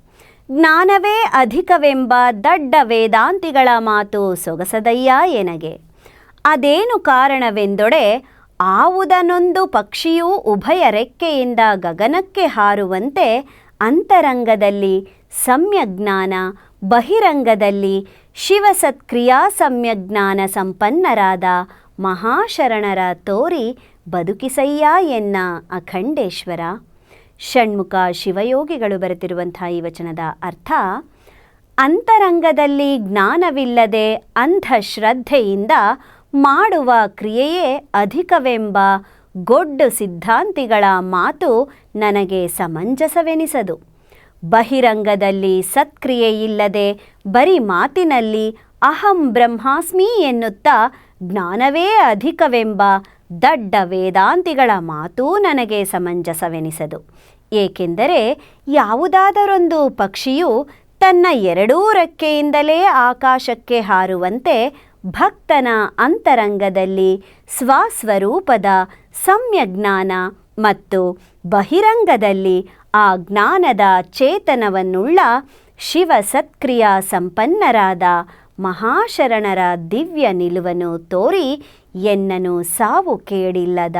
ಜ್ಞಾನವೇ ಅಧಿಕವೆಂಬ ದಡ್ಡ ವೇದಾಂತಿಗಳ ಮಾತು ಸೊಗಸದಯ್ಯ ಎನಗೆ. ಅದೇನು ಕಾರಣವೆಂದೊಡೆ ಆವುದನೊಂದು ಪಕ್ಷಿಯೂ ಉಭಯ ರೆಕ್ಕೆಯಿಂದ ಗಗನಕ್ಕೆ ಹಾರುವಂತೆ ಅಂತರಂಗದಲ್ಲಿ ಸಮ್ಯಜ್ಞಾನ, ಬಹಿರಂಗದಲ್ಲಿ ಶಿವಸತ್ಕ್ರಿಯಾ ಸಮ್ಯಜ್ಞಾನ ಸಂಪನ್ನರಾದ ಮಹಾಶರಣರ ತೋರಿ ಬದುಕಿಸಯ್ಯ ಎನ್ನ ಅಖಂಡೇಶ್ವರ. ಷಣ್ಮುಖ ಶಿವಯೋಗಿಗಳು ಬರೆದಿರುವಂಥ ಈ ವಚನದ ಅರ್ಥ, ಅಂತರಂಗದಲ್ಲಿ ಜ್ಞಾನವಿಲ್ಲದೆ ಅಂಧಶ್ರದ್ಧೆಯಿಂದ ಮಾಡುವ ಕ್ರಿಯೆಯೇ ಅಧಿಕವೆಂಬ ಗೊಡ್ಡ ಸಿದ್ಧಾಂತಿಗಳ ಮಾತು ನನಗೆ ಸಮಂಜಸವೆನಿಸದು. ಬಹಿರಂಗದಲ್ಲಿ ಸತ್ಕ್ರಿಯೆಯಿಲ್ಲದೆ ಬರೀ ಮಾತಿನಲ್ಲಿ ಅಹಂ ಬ್ರಹ್ಮಾಸ್ಮಿ ಎನ್ನುತ್ತಾ ಜ್ಞಾನವೇ ಅಧಿಕವೆಂಬ ದಡ್ಡ ವೇದಾಂತಿಗಳ ಮಾತೂ ನನಗೆ ಸಮಂಜಸವೆನಿಸದು. ಏಕೆಂದರೆ ಯಾವುದಾದರೊಂದು ಪಕ್ಷಿಯು ತನ್ನ ಎರಡೂ ರೆಕ್ಕೆಯಿಂದಲೇ ಆಕಾಶಕ್ಕೆ ಹಾರುವಂತೆ ಭಕ್ತನ ಅಂತರಂಗದಲ್ಲಿ ಸ್ವಸ್ವರೂಪದ ಸಮ್ಯಜ್ಞಾನ ಮತ್ತು ಬಹಿರಂಗದಲ್ಲಿ ಆ ಜ್ಞಾನದ ಚೇತನವನ್ನುಳ್ಳ ಶಿವ ಸತ್ಕ್ರಿಯಾ ಸಂಪನ್ನರಾದ ಮಹಾಶರಣರ ದಿವ್ಯ ನಿಲುವನ್ನು ತೋರಿ ಎನ್ನನು ಸಾವು ಕೇಳಿಲ್ಲದ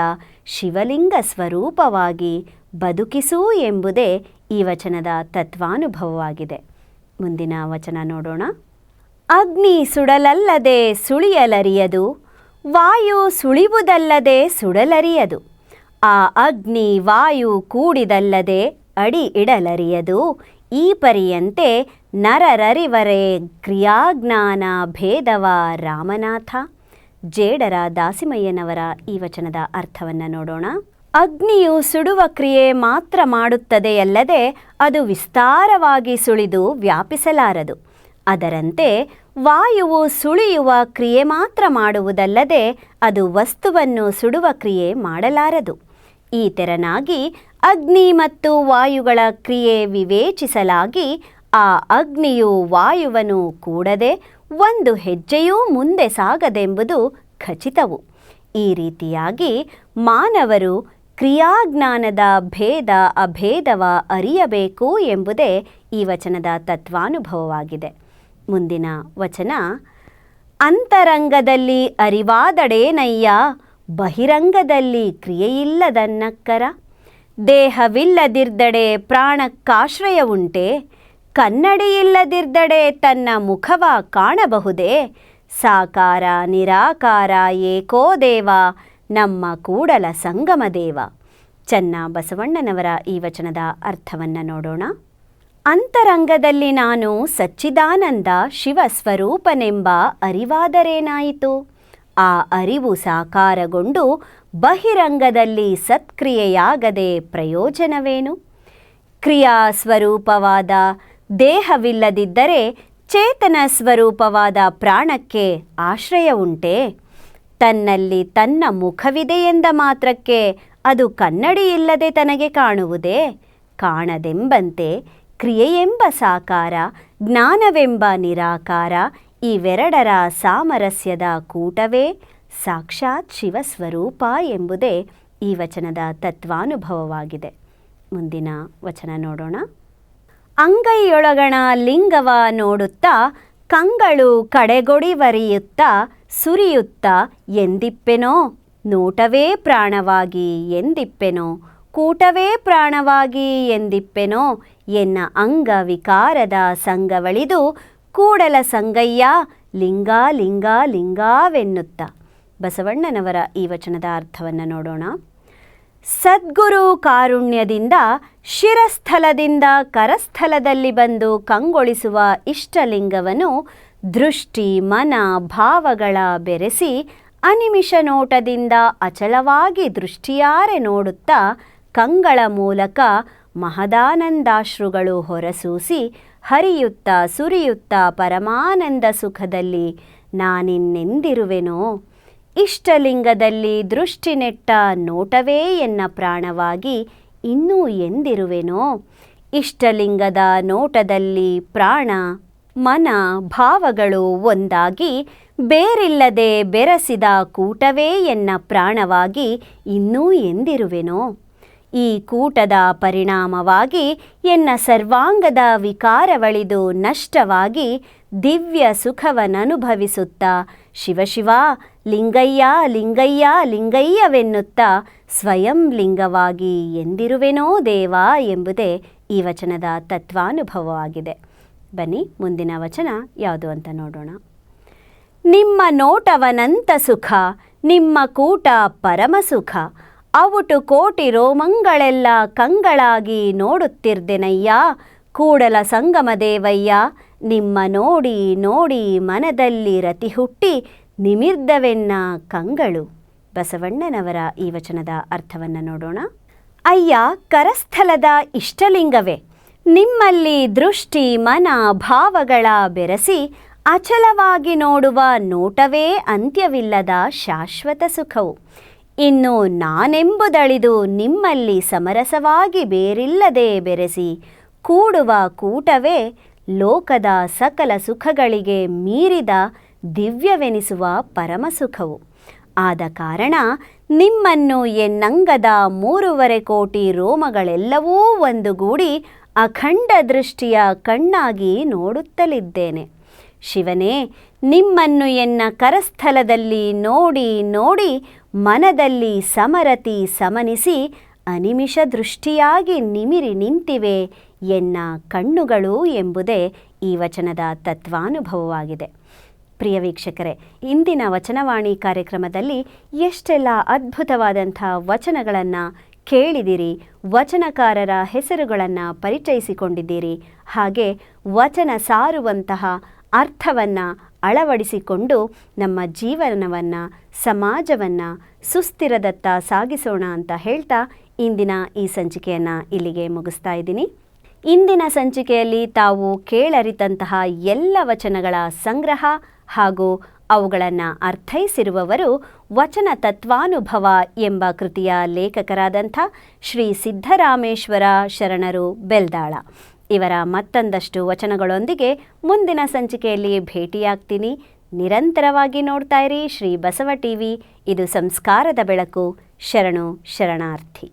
ಶಿವಲಿಂಗ ಸ್ವರೂಪವಾಗಿ ಬದುಕಿಸು ಎಂಬುದೇ ಈ ವಚನದ ತತ್ವಾನುಭವವಾಗಿದೆ. ಮುಂದಿನ ವಚನ ನೋಡೋಣ. ಅಗ್ನಿ ಸುಡಲಲ್ಲದೆ ಸುಳಿಯಲರಿಯದು, ವಾಯು ಸುಳಿವುದಲ್ಲದೆ ಸುಡಲರಿಯದು. ಆ ಅಗ್ನಿ ವಾಯು ಕೂಡಿದಲ್ಲದೆ ಅಡಿ ಇಡಲರಿಯದು. ಈ ಪರಿಯಂತೆ ನರರರಿವರೆ ಕ್ರಿಯಾಜ್ಞಾನ ಭೇದವ ರಾಮನಾಥ. ಜೇಡರ ದಾಸಿಮಯ್ಯನವರ ಈ ವಚನದ ಅರ್ಥವನ್ನು ನೋಡೋಣ. ಅಗ್ನಿಯು ಸುಡುವ ಕ್ರಿಯೆ ಮಾತ್ರ ಮಾಡುತ್ತದೆಯಲ್ಲದೆ ಅದು ವಿಸ್ತಾರವಾಗಿ ಸುಳಿದು ವ್ಯಾಪಿಸಲಾರದು. ಅದರಂತೆ ವಾಯುವು ಸುಳಿಯುವ ಕ್ರಿಯೆ ಮಾತ್ರ ಮಾಡುವುದಲ್ಲದೆ ಅದು ವಸ್ತುವನ್ನು ಸುಡುವ ಕ್ರಿಯೆ ಮಾಡಲಾರದು. ಈ ತೆರನಾಗಿ ಅಗ್ನಿ ಮತ್ತು ವಾಯುಗಳ ಕ್ರಿಯೆ ವಿವೇಚಿಸಲಾಗಿ ಆ ಅಗ್ನಿಯು ವಾಯುವನು ಕೂಡದೆ ಒಂದು ಹೆಜ್ಜೆಯೂ ಮುಂದೆ ಸಾಗದೆಂಬುದು ಖಚಿತವು. ಈ ರೀತಿಯಾಗಿ ಮಾನವರು ಕ್ರಿಯಾಜ್ಞಾನದ ಭೇದ ಅಭೇದವ ಅರಿಯಬೇಕು ಎಂಬುದೇ ಈ ವಚನದ ತತ್ವಾನುಭವವಾಗಿದೆ. ಮುಂದಿನ ವಚನ. ಅಂತರಂಗದಲ್ಲಿ ಅರಿವಾದಡೇನಯ್ಯ, ಬಹಿರಂಗದಲ್ಲಿ ಕ್ರಿಯೆಯಿಲ್ಲದನ್ನಕ್ಕರ. ದೇಹವಿಲ್ಲದಿರ್ದಡೆ ಪ್ರಾಣಕ್ಕಾಶ್ರಯ ಉಂಟೆ ಕನ್ನಡಿಯಿಲ್ಲದಿರ್ದಡೆ ತನ್ನ ಮುಖವ ಕಾಣಬಹುದೇ. ಸಾಕಾರ ನಿರಾಕಾರ ಏಕೋ ದೇವ, ನಮ್ಮ ಕೂಡಲ ಸಂಗಮ ದೇವ. ಚನ್ನ ಬಸವಣ್ಣನವರ ಈ ವಚನದ ಅರ್ಥವನ್ನು ನೋಡೋಣ. ಅಂತರಂಗದಲ್ಲಿ ನಾನು ಸಚ್ಚಿದಾನಂದ ಶಿವ ಸ್ವರೂಪನೆಂಬ ಅರಿವಾದರೇನಾಯಿತು? ಆ ಅರಿವು ಸಾಕಾರಗೊಂಡು ಬಹಿರಂಗದಲ್ಲಿ ಸತ್ಕ್ರಿಯೆಯಾಗದೆ ಪ್ರಯೋಜನವೇನು? ಕ್ರಿಯಾ ಸ್ವರೂಪವಾದ ದೇಹವಿಲ್ಲದಿದ್ದರೆ ಚೇತನ ಸ್ವರೂಪವಾದ ಪ್ರಾಣಕ್ಕೆ ಆಶ್ರಯ ಉಂಟೆ? ತನ್ನಲ್ಲಿ ತನ್ನ ಮುಖವಿದೆಯೆಂದ ಮಾತ್ರಕ್ಕೆ ಅದು ಕನ್ನಡಿಯಿಲ್ಲದೆ ತನಗೆ ಕಾಣುವುದೇ? ಕಾಣದೆಂಬಂತೆ ಕ್ರಿಯೆಯೆಂಬ ಸಾಕಾರ, ಜ್ಞಾನವೆಂಬ ನಿರಾಕಾರ, ಇವೆರಡರ ಸಾಮರಸ್ಯದ ಕೂಟವೇ? ಸಾಕ್ಷಾತ್ ಶಿವಸ್ವರೂಪ ಎಂಬುದೇ ಈ ವಚನದ ತತ್ವಾನುಭವವಾಗಿದೆ. ಮುಂದಿನ ವಚನ ನೋಡೋಣ. ಅಂಗೈಯೊಳಗಣ ಲಿಂಗವ ನೋಡುತ್ತಾ, ಕಂಗಳು ಕಡೆಗೊಡಿವರಿಯುತ್ತ ಸುರಿಯುತ್ತಾ ಎಂದಿಪ್ಪೆನೋ? ನೋಟವೇ ಪ್ರಾಣವಾಗಿ ಎಂದಿಪ್ಪೆನೋ? ಕೂಟವೇ ಪ್ರಾಣವಾಗಿ ಎಂದಿಪ್ಪೆನೋ ಎನ್ನ ಅಂಗ ವಿಕಾರದ ಸಂಗವಳಿದು ಕೂಡಲ ಸಂಗಯ್ಯ ಲಿಂಗ ಲಿಂಗ ಲಿಂಗಾವೆನ್ನುತ್ತ. ಬಸವಣ್ಣನವರ ಈ ವಚನದ ಅರ್ಥವನ್ನು ನೋಡೋಣ. ಸದ್ಗುರು ಕಾರುಣ್ಯದಿಂದ ಶಿರಸ್ಥಲದಿಂದ ಕರಸ್ಥಲದಲ್ಲಿ ಬಂದು ಕಂಗೊಳಿಸುವ ಇಷ್ಟಲಿಂಗವನ್ನು ದೃಷ್ಟಿ ಮನ ಭಾವಗಳ ಬೆರೆಸಿ ಅನಿಮಿಷ ನೋಟದಿಂದ ಅಚಲವಾಗಿ ದೃಷ್ಟಿಯಾರೆ ನೋಡುತ್ತಾ ಕಂಗಳ ಮೂಲಕ ಮಹದಾನಂದಾಶ್ರುಗಳು ಹೊರಸೂಸಿ ಹರಿಯುತ್ತಾ ಸುರಿಯುತ್ತಾ ಪರಮಾನಂದ ಸುಖದಲ್ಲಿ ನಾನಿನ್ನೆಂದಿರುವೆನೋ? ಇಷ್ಟಲಿಂಗದಲ್ಲಿ ದೃಷ್ಟಿ ನೆಟ್ಟ ನೋಟವೇ ಎನ್ನ ಪ್ರಾಣವಾಗಿ ಇನ್ನೂ ಎಂದಿರುವೆನೋ? ಇಷ್ಟಲಿಂಗದ ನೋಟದಲ್ಲಿ ಪ್ರಾಣ, ಮನ, ಭಾವಗಳು ಒಂದಾಗಿ ಬೇರಿಲ್ಲದೆ ಬೆರೆಸಿದ ಕೂಟವೇ ಎನ್ನ ಪ್ರಾಣವಾಗಿ ಇನ್ನೂ ಎಂದಿರುವೆನೋ? ಈ ಕೂಟದ ಪರಿಣಾಮವಾಗಿ ಎನ್ನ ಸರ್ವಾಂಗದ ವಿಕಾರವಳಿದು ನಷ್ಟವಾಗಿ ದಿವ್ಯ ಸುಖವನನುಭವಿಸುತ್ತಾ ಶಿವಶಿವ, ಲಿಂಗಯ್ಯ ಲಿಂಗಯ್ಯ, ಲಿಂಗಯ್ಯವೆನ್ನುತ್ತ ಸ್ವಯಂ ಲಿಂಗವಾಗಿ ಎಂದಿರುವೆನೋ ದೇವ ಎಂಬುದೇ ಈ ವಚನದ ತತ್ವಾನುಭವವಾಗಿದೆ ಬನ್ನಿ, ಮುಂದಿನ ವಚನ ಯಾವುದು ಅಂತ ನೋಡೋಣ. ನಿಮ್ಮ ನೋಟವನಂತ ಸುಖ, ನಿಮ್ಮ ಕೂಟ ಪರಮಸುಖ ಅವುಟು ಕೋಟಿ ರೋಮಂಗಳೆಲ್ಲ ಕಂಗಳಾಗಿ ನೋಡುತ್ತಿರ್ದೆನಯ್ಯ. ಕೂಡಲ ಸಂಗಮ ದೇವಯ್ಯ, ನಿಮ್ಮ ನೋಡಿ ನೋಡಿ ಮನದಲ್ಲಿ ರತಿ ಹುಟ್ಟಿ ನಿಮಿರ್ದವೆನ್ನ ಕಂಗಳು. ಬಸವಣ್ಣನವರ ಈ ವಚನದ ಅರ್ಥವನ್ನು ನೋಡೋಣ. ಅಯ್ಯ, ಕರಸ್ಥಲದ ಇಷ್ಟಲಿಂಗವೇ. ನಿಮ್ಮಲ್ಲಿ ದೃಷ್ಟಿ, ಮನ, ಭಾವಗಳ ಬೆರೆಸಿ ಅಚಲವಾಗಿ ನೋಡುವ ನೋಟವೇ ಅಂತ್ಯವಿಲ್ಲದ ಶಾಶ್ವತ ಸುಖವು. ಇನ್ನು ನಾನೆಂಬುದಳಿದು ನಿಮ್ಮಲ್ಲಿ ಸಮರಸವಾಗಿ ಬೇರಿಲ್ಲದೆ ಬೆರೆಸಿ ಕೂಡುವ ಕೂಟವೇ ಲೋಕದ ಸಕಲ ಸುಖಗಳಿಗೆ ಮೀರಿದ ದಿವ್ಯವೆನಿಸುವ ಪರಮಸುಖವು. ಆದ ಕಾರಣ ನಿಮ್ಮನ್ನು ಎನ್ನಂಗದ ಮೂರುವರೆ ಕೋಟಿ ರೋಮಗಳೆಲ್ಲವೂ ಒಂದುಗೂಡಿ ಅಖಂಡ ದೃಷ್ಟಿಯ ಕಣ್ಣಾಗಿ ನೋಡುತ್ತಲಿದ್ದೇನೆ. ಶಿವನೇ, ನಿಮ್ಮನ್ನು ಎನ್ನ ಕರಸ್ಥಲದಲ್ಲಿ ನೋಡಿ ನೋಡಿ ಮನದಲ್ಲಿ ಸಮರತಿ ಸಮನಿಸಿ ಅನಿಮಿಷ ದೃಷ್ಟಿಯಾಗಿ ನಿಮಿರಿ ನಿಂತಿವೆ ಎನ್ನ ಕಣ್ಣುಗಳು ಎಂಬುದೇ ಈ ವಚನದ ತತ್ವಾನುಭವವಾಗಿದೆ. ಪ್ರಿಯ ವೀಕ್ಷಕರೇ, ಇಂದಿನ ವಚನವಾಣಿ ಕಾರ್ಯಕ್ರಮದಲ್ಲಿ ಎಷ್ಟೆಲ್ಲ ಅದ್ಭುತವಾದಂಥ ವಚನಗಳನ್ನು ಕೇಳಿದಿರಿ, ವಚನಕಾರರ ಹೆಸರುಗಳನ್ನು ಪರಿಚಯಿಸಿಕೊಂಡಿದ್ದೀರಿ, ಹಾಗೆ ವಚನ ಸಾರುವಂತಹ ಅರ್ಥವನ್ನು ಅಳವಡಿಸಿಕೊಂಡು ನಮ್ಮ ಜೀವನವನ್ನು, ಸಮಾಜವನ್ನು ಸುಸ್ಥಿರದತ್ತ ಸಾಗಿಸೋಣ ಅಂತ ಹೇಳ್ತಾ ಇಂದಿನ ಈ ಸಂಚಿಕೆಯನ್ನು ಇಲ್ಲಿಗೆ ಮುಗಿಸ್ತಾ ಇದ್ದೀನಿ. ಇಂದಿನ ಸಂಚಿಕೆಯಲ್ಲಿ ತಾವು ಕೇಳರಿತಂತಹ ಎಲ್ಲ ವಚನಗಳ ಸಂಗ್ರಹ ಹಾಗೂ ಅವುಗಳನ್ನು ಅರ್ಥೈಸಿರುವವರು ವಚನ ತತ್ವಾನುಭವ ಎಂಬ ಕೃತಿಯ ಲೇಖಕರಾದಂಥ ಶ್ರೀ ಸಿದ್ಧರಾಮೇಶ್ವರ ಶರಣರು ಬೆಲ್ದಾಳ. ಇವರ ಮತ್ತೊಂದಷ್ಟು ವಚನಗಳೊಂದಿಗೆ ಮುಂದಿನ ಸಂಚಿಕೆಯಲ್ಲಿ ಭೇಟಿಯಾಗ್ತೀನಿ. ನಿರಂತರವಾಗಿ ನೋಡ್ತಾ ಇರಿ ಶ್ರೀ ಬಸವ ಟಿವಿ. ಇದು ಸಂಸ್ಕಾರದ ಬೆಳಕು. ಶರಣು ಶರಣಾರ್ಥಿ.